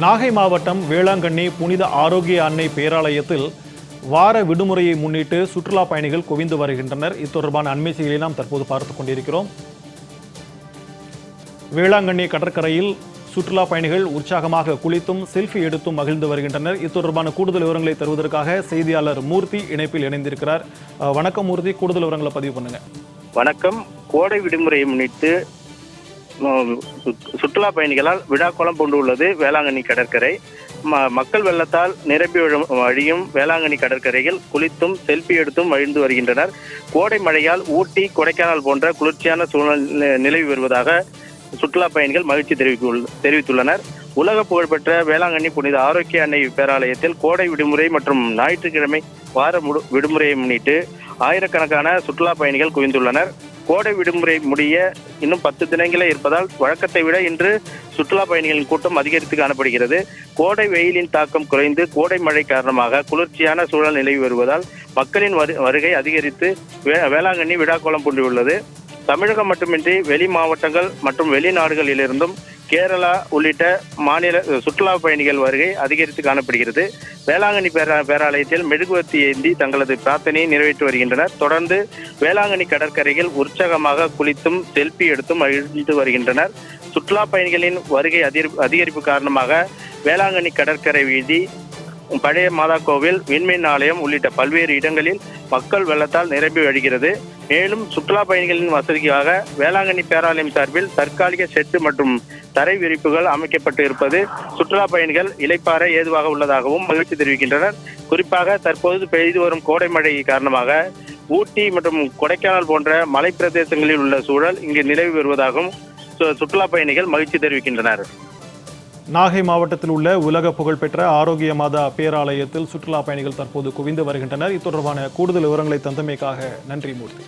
நாகை மாவட்டம் வேளாங்கண்ணி புனித ஆரோக்கிய அன்னை பேராலயத்தில் வார விடுமுறையை முன்னிட்டு சுற்றுலா பயணிகள் குவிந்து வருகின்றனர். இது தொடர்பான அண்மை செய்திகளை நாம் தற்போது பார்த்துக் கொண்டிருக்கிறோம். வேளாங்கண்ணி கடற்கரையில் சுற்றுலா பயணிகள் உற்சாகமாக குளித்தும் செல்ஃபி எடுத்தும் மகிழ்ந்து வருகின்றனர். இது தொடர்பான கூடுதல் விவரங்களை தருவதற்காக செய்தியாளர் மூர்த்தி இணைப்பில் இணைந்திருக்கிறார். வணக்கம் மூர்த்தி. கூடுதல் விவரங்களை பதிவு பண்ணுங்க. வணக்கம். கோடை விடுமுறையை முன்னிட்டு சுற்றுலா பயணிகளால் விழாக்கோலம் கொண்டுள்ளது வேளாங்கண்ணி கடற்கரை. ம- மக்கள் வெள்ளத்தால் நிரம்பி வழும்- வழியும் வேளாங்கண்ணி கடற்கரையில் குளித்தும் செல்ஃபி எடுத்தும் அழிந்து வருகின்றனர். கோடை மழையால் ஊட்டி கொடைக்கானல் போன்ற குளிர்ச்சியான சூழல் நிலவி வருவதாக சுற்றுலா பயணிகள் மகிழ்ச்சி தெரிவித்துள்ளனர். உலக புகழ்பெற்ற வேளாங்கண்ணி புனித ஆரோக்கிய அன்னை பேராலயத்தில் கோடை விடுமுறை மற்றும் ஞாயிற்றுக்கிழமை வார முடு- விடுமுறையை முன்னிட்டு ஆயிரக்கணக்கான சுற்றுலா பயணிகள் குவிந்துள்ளனர். கோடை விடுமுறை முடிய இன்னும் பத்து தினங்களே இருப்பதால் வழக்கத்தை விட இன்று சுற்றுலா பயணிகளின் கூட்டம் அதிகரித்து காணப்படுகிறது. கோடை வெயிலின் தாக்கம் குறைந்து கோடை மழை காரணமாக குளிர்ச்சியான சூழல் நிலவி வருவதால் மக்களின் வரு- வருகை அதிகரித்து வே- வேளாங்கண்ணி விழாக்கோலம் பூண்டியுள்ளது. தமிழகம் மட்டுமின்றி வெளி மாவட்டங்கள் மற்றும் வெளிநாடுகளிலிருந்தும் கேரளா உள்ளிட்ட மாநில சுற்றுலா பயணிகள் வருகை அதிகரித்து காணப்படுகிறது. வேளாங்கண்ணி பேரா பேராலயத்தில் மெழுகுவர்த்தி ஏந்தி தங்களது பிரார்த்தனையை நிறைவேற்றி வருகின்றனர். தொடர்ந்து வேளாங்கண்ணி கடற்கரையில் உற்சாகமாக குளித்தும் செல்ஃபி எடுத்தும் அழித்து வருகின்றனர். சுற்றுலா பயணிகளின் வருகை அதிர் அதிகரிப்பு காரணமாக வேளாங்கண்ணி கடற்கரை வீதி பழைய மாதா கோவில் விண்மீன் ஆலயம் உள்ளிட்ட பல்வேறு இடங்களில் மக்கள் வெள்ளத்தால் நிரம்பி வழிகிறது. மேலும் சுற்றுலா பயணிகளின் வசதிக்காக வேளாங்கண்ணி பேராலயம் சார்பில் தற்காலிக செட்டு மற்றும் தரை விரிப்புகள் அமைக்கப்பட்டு இருப்பது சுற்றுலா பயணிகள் இலைப்பார ஏதுவாக உள்ளதாகவும் மகிழ்ச்சி தெரிவிக்கின்றனர். குறிப்பாக தற்போது பெய்து வரும் கோடை மழை காரணமாக ஊட்டி மற்றும் கொடைக்கானல் போன்ற மலை பிரதேசங்களில் உள்ள சூழல் இங்கு நிலவி வருவதாகவும் சு- சுற்றுலா பயணிகள் மகிழ்ச்சி தெரிவிக்கின்றனர். நாகை மாவட்டத்தில் உள்ள உலக புகழ்பெற்ற ஆரோக்கிய மாதா பேராலயத்தில் சுற்றுலா பயணிகள் தற்போது குவிந்து வருகின்றனர். இத்தொடர்பான கூடுதல் விவரங்களை தந்தமைக்காக நன்றி மூர்த்தி.